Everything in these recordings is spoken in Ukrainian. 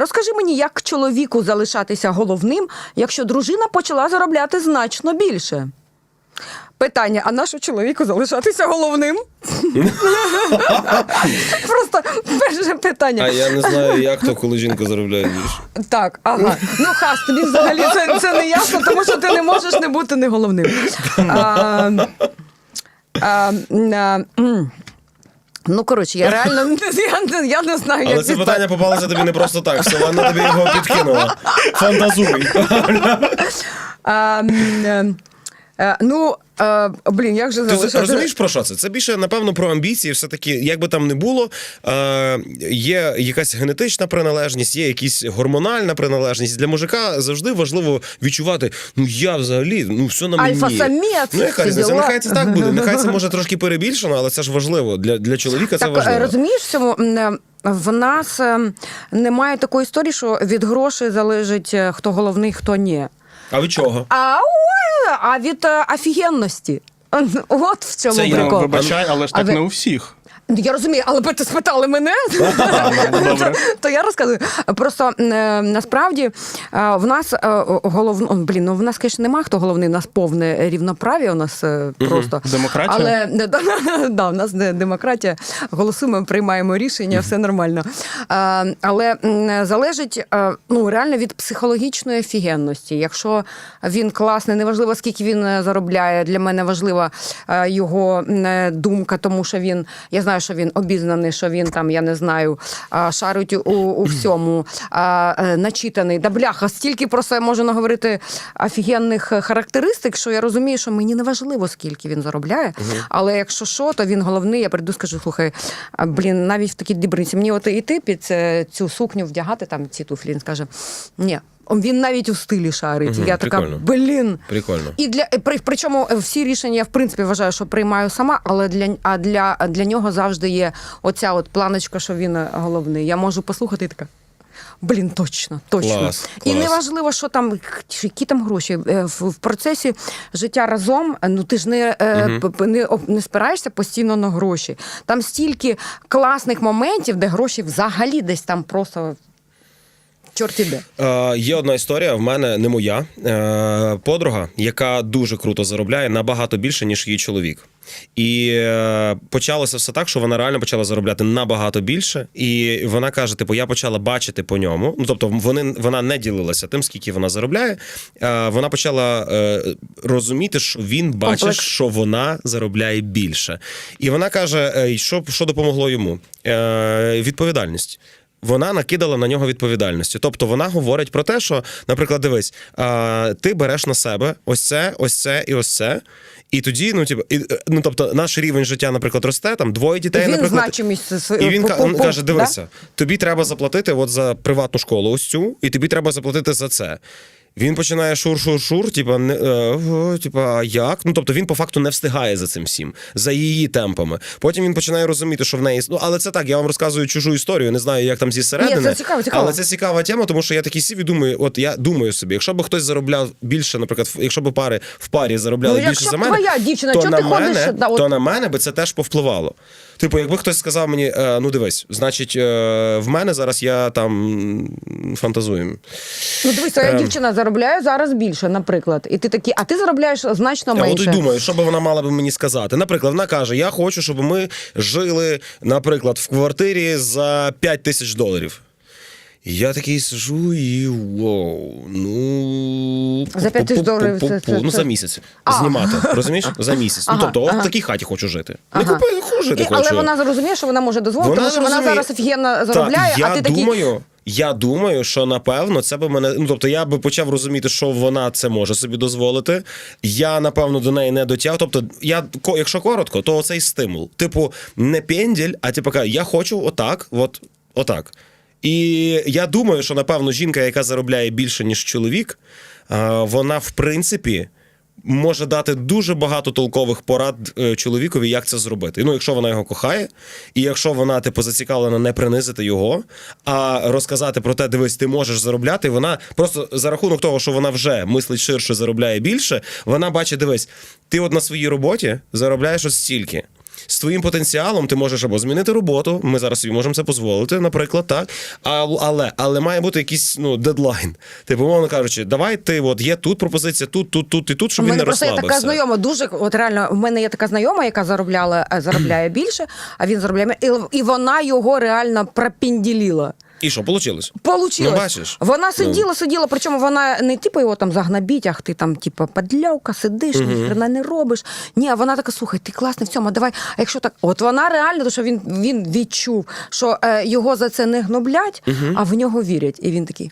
розкажи мені, як чоловіку залишатися головним, якщо дружина почала заробляти значно більше? Питання: а нащо чоловіку залишатися головним? Просто перше питання. А я не знаю, як то, коли жінка заробляє більше. Так, ага. Ну, хас, тобі взагалі це, це не ясно, тому що ти не можеш не бути не головним. А, а, а, м. Ну, коротше, я реально я, не- я не знаю, Але як це відпа- питання попалося тобі не просто так. Вселенна тобі його підкинула. Фантазуй. Е, ну, е, блін, як же Ти розумієш про що це? Це більше, напевно, про амбіції. Все таки, як би там не було, е, є якась генетична приналежність, є якась гормональна приналежність. Для мужика завжди важливо відчувати: ну я взагалі, ну все на мені. Альфа-самець, Ну, яка різниця? Нехай це так буде. Нехай це може трошки перебільшено, але це ж важливо. Для, для чоловіка це Так, е, важливо. розумієш в цьому? е, В нас немає такої історії, що від грошей залежить хто головний, хто ні. А від чого? А, а від е, офігенності. От в цьому Це я, прикол. вибачай, але ж так не у всіх. Я розумію, але ви спитали мене, добре. то я розказую. Просто е, насправді е, в нас головно блін, ну в нас, звісно, нема хто головний, у нас повне рівноправ'я, у нас е, просто Демократія? Але не да, да, у нас не демократія. Голосуємо, приймаємо рішення, все нормально. Е, Але залежить е, ну реально від психологічної офігенності. Якщо він класний, неважливо скільки він е, заробляє. Для мене важлива е, його е, думка, тому що він я знаю, що він обізнаний, що він там, я не знаю, шарить у, у всьому, а, е, начитаний. Да бляха, стільки про себе можу наговорити офігенних е, характеристик, що я розумію, що мені не важливо, скільки він заробляє. Але якщо що, то він головний. Я прийду, скажу, слухай, блін, навіть в такій дрібниці, мені от іти під цю сукню вдягати, там ці туфлі. Він скаже, ні. Він навіть у стилі шарить. Мгм, я така, блін. Прикольно. І для при, причому всі рішення я в принципі вважаю, що приймаю сама, але для а для, для нього завжди є оця от планочка, що він е, головний. Я можу послухати і така. Блін, точно, точно. Клас, І неважливо, що там, які там гроші. Е, В, в процесі життя разом, е, ну ти ж не, е, п- не, не спираєшся постійно на гроші. Там стільки класних моментів, де гроші взагалі десь там просто чорт іде. Е, є одна історія. В мене не моя е, подруга, яка дуже круто заробляє набагато більше, ніж її чоловік. І е, почалося все так, що вона реально почала заробляти набагато більше. І вона каже: типу, я почала бачити по ньому. Ну тобто, вони вона не ділилася тим, скільки вона заробляє. Е, вона почала е, розуміти, що він бачить, Комплекс. що вона заробляє більше. І вона каже: е, що, що допомогло йому? Е, відповідальність. Вона накидала на нього відповідальності. Тобто вона говорить про те, що, наприклад, дивись, а, ти береш на себе ось це, ось це і ось це. І тоді, ну типу, і, ну тобто, наш рівень життя, наприклад, росте там двоє дітей, він наприклад. значимість І він пу- ка- пу- він пу- каже: да? дивися, тобі треба заплатити от за приватну школу, ось цю, і тобі треба заплатити за це. Він починає шур-шур-шур, типа, не, е, типа, а як? Ну тобто він по факту не встигає за цим всім, за її темпами. Потім він починає розуміти, що в неї. Ну, але це так, я вам розказую чужу історію, не знаю, як там зі середини. Ні, це цікаво, цікаво. Але це цікава тема, тому що я такий сів і думаю, от я думаю собі, якщо б хтось заробляв більше, наприклад, якщо б пари в парі заробляли Ну, більше за мене, твоя дівчина, то на ти ходиш, мене, да, от- то на мене би це теж повпливало. Типу, якби хтось сказав мені, е, ну дивись, значить, е, в мене зараз я там фантазую. Ну, дивись, твоя Ем. дівчина заробляє зараз більше, наприклад. І ти такий, а ти заробляєш значно Я от і менше. думаю, що би вона мала би мені сказати. Наприклад, вона каже: Я хочу, щоб ми жили, наприклад, в квартирі за 5 тисяч доларів. Я такий сижу і вау, ну За 5 тисяч доларів це- це- ну за місяць А. знімати. Розумієш? За місяць. Ну Ага, тобто, от ага. в такій хаті хочу жити. Ага. Не хочу жити. І, але вона зрозуміє, що вона може дозволити, Вона тому що вона зараз офігенно заробляє, Так, я а ти такий. Я думаю, що напевно це би мене. Ну тобто, я би почав розуміти, що вона це може собі дозволити. Я напевно до неї не дотяг. Тобто, я якщо коротко, то цей стимул. Типу, не пенділь, а типу, я хочу отак, от отак. І я думаю, що напевно жінка, яка заробляє більше ніж чоловік, вона в принципі. Може дати дуже багато толкових порад е, чоловікові, як це зробити. Ну, якщо вона його кохає, і якщо вона типу зацікавлена не принизити його, а розказати про те, дивись, ти можеш заробляти. Вона просто за рахунок того, що вона вже мислить ширше, заробляє більше. Вона бачить, дивись, ти от на своїй роботі заробляєш ось стільки. З твоїм потенціалом ти можеш або змінити роботу. Ми зараз собі можемо це дозволити, наприклад, так. А, але, але має бути якийсь ну, дедлайн. Типу, умовно кажучи, давай ти от є тут пропозиція, тут, тут, тут і тут, щоб У він мене не просто є розслабився. така знайома, дуже от реально. в мене є така знайома, яка заробляла е, заробляє більше, а він заробляє і, і вона його реально пропінділіла. І що, получилось? Получилось. Ну, бачиш. Вона сиділа, сиділа, причому вона не типу його там загнобіть, ах ти там, типу, падльовка, сидиш, угу. ніхрена не робиш. Ні, а вона така, слухай, ти класний в цьому, а давай. А якщо так, от вона реально, то що він, він відчув, що е, його за це не гноблять, а в нього вірять. І він такий.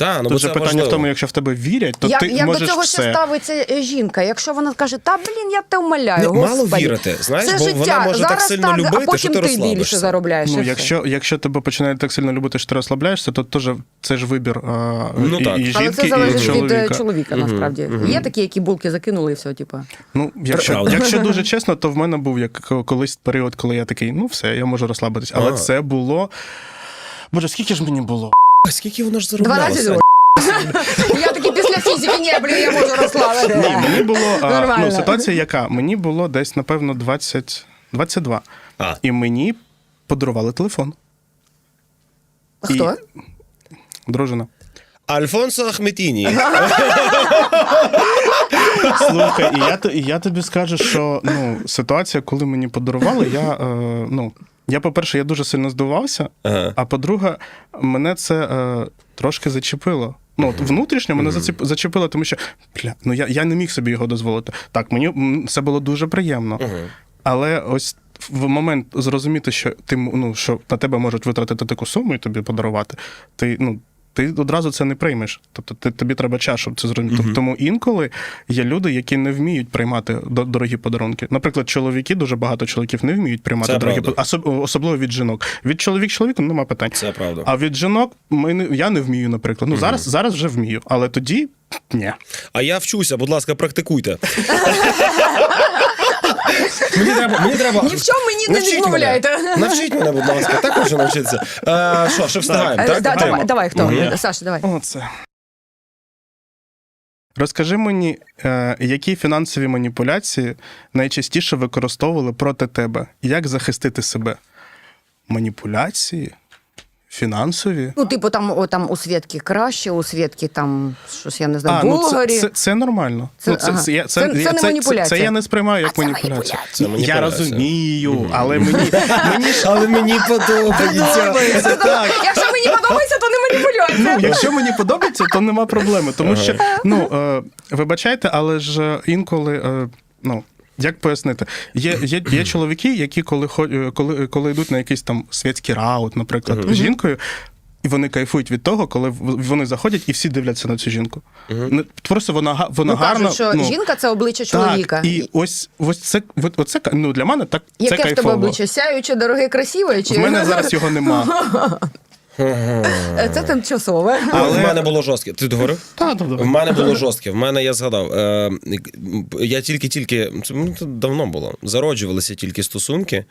Та, ну, бо Тут же це питання важливо. в тому, якщо в тебе вірять, то як ти як можеш до цього все. ще ставиться е, жінка? Якщо вона каже, та блін, я тебе умоляю, Не, мало вірити, знаєш, це бо життя. вона може так сильно так, любити, а потім що ти ти більше заробляєш. Ну, якщо, якщо тебе починає так сильно любити, що ти розслабляєшся, то теж це ж вибір а, Ну, і, так. і Але це залежить і від чоловіка. е, чоловіка, насправді. Є такі, які булки закинули і все, типу. Ну, якщо, якщо дуже чесно, то в мене був як колись період, коли я такий, ну все, я можу розслабитись. Але це було. Боже, скільки ж мені було? А скільки вона ж заробляла? 12 Сань? років. Я такі після фізики, ні, блін, я можу розслабити. Ні, мені було а, ну, ситуація, яка мені було десь, напевно, 20, 22. А. І мені подарували телефон. Хто? Дружина. Альфонсо Ахметіні. Слухай, і я, і я тобі скажу, що ну, ситуація, коли мені подарували, я, е, ну, я, по-перше, я дуже сильно здивувався, Ага. а по-друге, мене це е, трошки зачепило. Ну, от внутрішньо мене зацеп- зачепило, тому що бля, ну, я, я не міг собі його дозволити. Так, мені це було дуже приємно. Але ось в момент зрозуміти, що ти ну, що на тебе можуть витратити таку суму і тобі подарувати, ти ну. Ти одразу це не приймеш. Тобто ти, тобі треба час, щоб це зрозуміти. Тому інколи є люди, які не вміють приймати до- дорогі подарунки. Наприклад, чоловіки, дуже багато чоловіків не вміють приймати Це дорогі правда. подарунки, особливо від жінок. Від чоловік чоловіку нема питань. Це правда. А від жінок ми не, я не вмію, наприклад. Ну зараз, зараз вже вмію, але тоді ні. А я вчуся, будь ласка, практикуйте. Мені треба, мені треба. Ні в чому мені не Навчіть відмовляйте. мене. Навчіть мене, будь ласка. Так хочу навчитися. Е, Що, ще встигаємо, Е, так? да, Тема. Давай, давай, хто? Мгм. Саша, давай. Оце. Розкажи мені, е, які фінансові маніпуляції найчастіше використовували проти тебе? Як захистити себе? Маніпуляції? Фінансові? Ну, типу, там, о, там у Свєтки краще, у Свєтки там щось, я не знаю, А, ну це, це, це нормально. Це- ну, це, ага. це, я- Це- це я- не маніпуляція. Це, я не сприймаю як А маніпуляцію. маніпуляція. Це маніпуляція. Я розумію, але мені, мені ж Але мені подобається. так. Якщо мені подобається, то не Ну, якщо мені подобається, то нема проблеми. Тому що, ну, е, вибачайте, але ж е, інколи, е, ну. Як пояснити? Є, є, є чоловіки, які коли, е, коли, коли йдуть на якийсь там світський раут, наприклад, з жінкою, і вони кайфують від того, коли вони заходять і всі дивляться на цю жінку. Не- Просто вона, га- вона Ну, гарна. кажуть, що ну, жінка це обличчя чоловіка. Так, і ось, ось це, оце, ну, для мене так це Яке в тебе обличчя? Сяюче, дороге, красиве? Чи... В мене зараз його нема. Це тимчасове. Але... В мене було жорстке. Ти договорив? Та. В мене було жорстке. В мене я згадав. Е, я тільки-тільки це ну, це давно було. Зароджувалися тільки стосунки.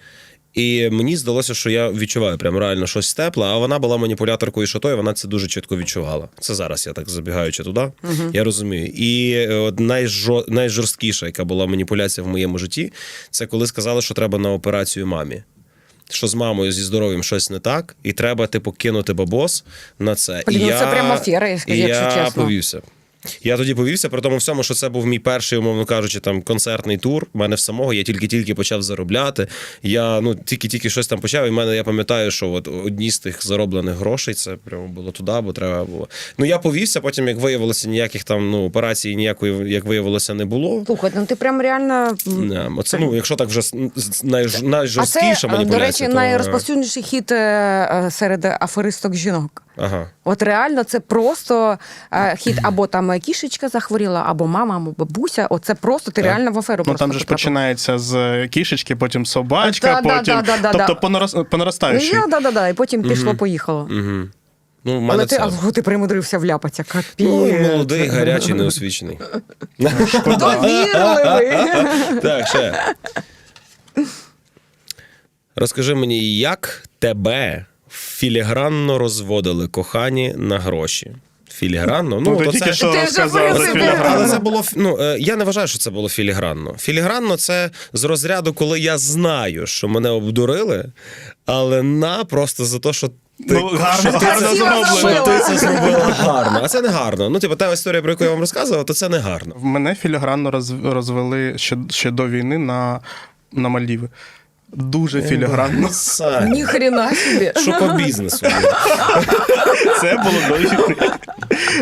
І мені здалося, що я відчуваю прям реально щось тепле, а вона була маніпуляторкою шатою, вона це дуже чітко відчувала. Це зараз я так забігаючи туди. Я розумію. І е, от найжо, найжорсткіша, яка була маніпуляція в моєму житті, це коли сказали, що треба на операцію мамі. Що з мамою зі здоров'ям щось не так, і треба, типу, кинути бабос на це. Блін, і ну я, це прямо афера, якщо я чесно. повівся. Я тоді повівся, при тому всьому, що це був мій перший, умовно кажучи, там концертний тур. У мене в самого я тільки-тільки почав заробляти. Я ну тільки-тільки щось там почав. І в мене я пам'ятаю, що от одні з тих зароблених грошей це прямо було туди, бо треба було. Ну я повівся. Потім, як виявилося, ніяких там ну операцій, ніякої, як виявилося, не було. Слухай, ну ти прям реально. Не, Оце, ну, якщо так вже найж, А це, е, до речі, то... найрозповсюдніший хід е, е, серед аферисток жінок. Ага. От реально це просто е, хід або там кішечка захворіла, або мама, або бабуся. Оце просто ти реально в аферу Ну просто там же ж потрапив. починається з кішечки, потім собачка, Да, да, потім. да, да, да, тобто да. по нарос- по наростаючій. Да, да, да, і потім пішло-поїхало. Угу. Ну, в мене Але ти, це. а, ти примудрився вляпатися, капець. Ну, молодий, гарячий, неосвічений. Довірливий. Так, ще. Розкажи мені, як тебе філігранно розводили кохані на гроші? філігранно. Ну, Ну, то тільки це... що Ти вже розказав за філігранно. Але це було ну, е, я не вважаю, що це було філігранно. Філігранно це з розряду, коли я знаю, що мене обдурили, але на просто за те, що ти, Ну, гарно, ти гарно це, зробила. що ти це зробила гарно. А це не гарно. Ну, типу, та історія, про яку я вам розказував, то це не гарно. В мене філігранно розвели ще, ще до війни на, на Мальдіви. Дуже філігранно. Сань, Ніхрена собі. Що по бізнесу? Це було дуже.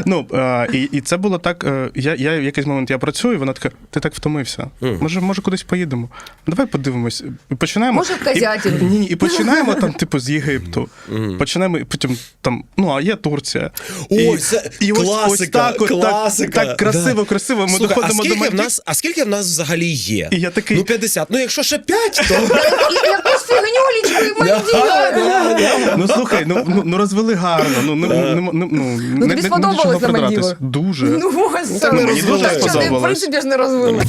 Ну, е, і, і це було так. е, Я, я в якийсь момент я працюю, вона така: ти так втомився. Може, може, кудись поїдемо. Давай подивимось. Починаємо. Може, в Козятин? І, ні, і починаємо там, типу, з Єгипту. Починаємо, і потім там, ну, а є Турція. Ой, І- це і ось, ось так, от, класика. Так, так красиво, Да. красиво. Ми Слухай, а доходимо до скільки, в нас, а скільки в нас взагалі є? І я такий- Ну, 50. Ну, якщо ще 5, то... Якусь фігнюлечку і Ну слухай, ну, ну, ну розвели гарно. Ну, ну, ну, ну, ну, сподобалося за Мадіву? Дуже. Ну, ну ось, ну, мені дуже сподобалось. Що ти, в принципі, ж не розвили.